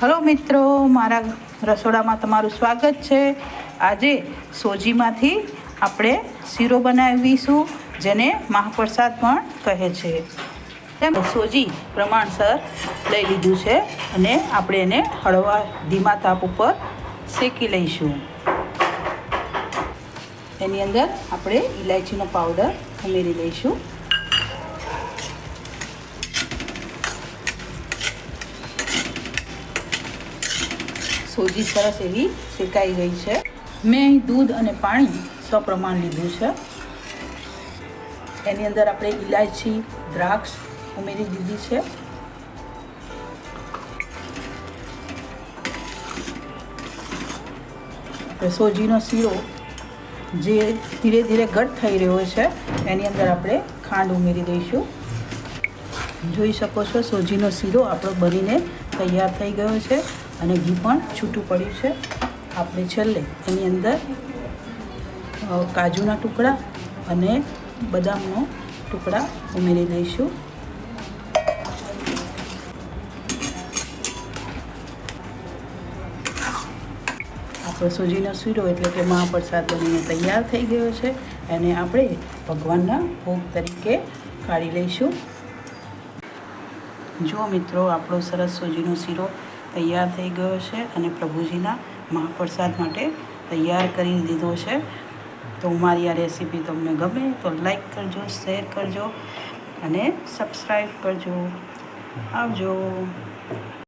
Hello મિત્રો, મારા રસોડામાં તમારું સ્વાગત છે. આજે સોજીમાંથી આપણે શીરો બનાવીશું, જેને મહાપ્રસાદ પણ કહે છે. તેમ સોજી પ્રમાણસર લઈ લીધું છે અને આપણે એને હળવા ધીમા તાપ ઉપર શેકી લઈશું. એની અંદર આપણે ઇલાયચીનો પાવડર ઉમેરી દઈશું સોજી સરસ એવી શેકાઈ ગઈ છે. મેં અહીં દૂધ અને પાણી સપ્રમાણ લીધું છે. એની અંદર આપણે ઇલાયચી દ્રાક્ષ ઉમેરી દીધી છે. સોજીનો શીરો જે ધીરે ધીરે ઘટ થઈ રહ્યો છે, એની અંદર આપણે ખાંડ ઉમેરી દઈશું. જોઈ શકો છો, સોજીનો શીરો આપણો બનીને તૈયાર થઈ ગયો છે. અને ઘી પણ છૂટું પડ્યું છે. આપણે છેલ્લે એની અંદર કાજુના ટુકડા અને બદામનો ટુકડા ઉમેરી દઈશું. આપણો સૂજીનો શીરો એટલે કે મહાપ્રસાદ બનીને તૈયાર થઈ ગયો છે એને આપણે ભગવાનના ભોગ તરીકે કાઢી લઈશું. જો મિત્રો, આપણો સરસ સૂજીનો શીરો તૈયાર થઈ ગયો છે અને પ્રભુજીના મહાપ્રસાદ માટે તૈયાર કરી દીધો છે. તો મારી આ રેસીપી તમને ગમે તો લાઈક કરજો, શેર કરજો અને સબસ્ક્રાઈબ કરજો. આવજો.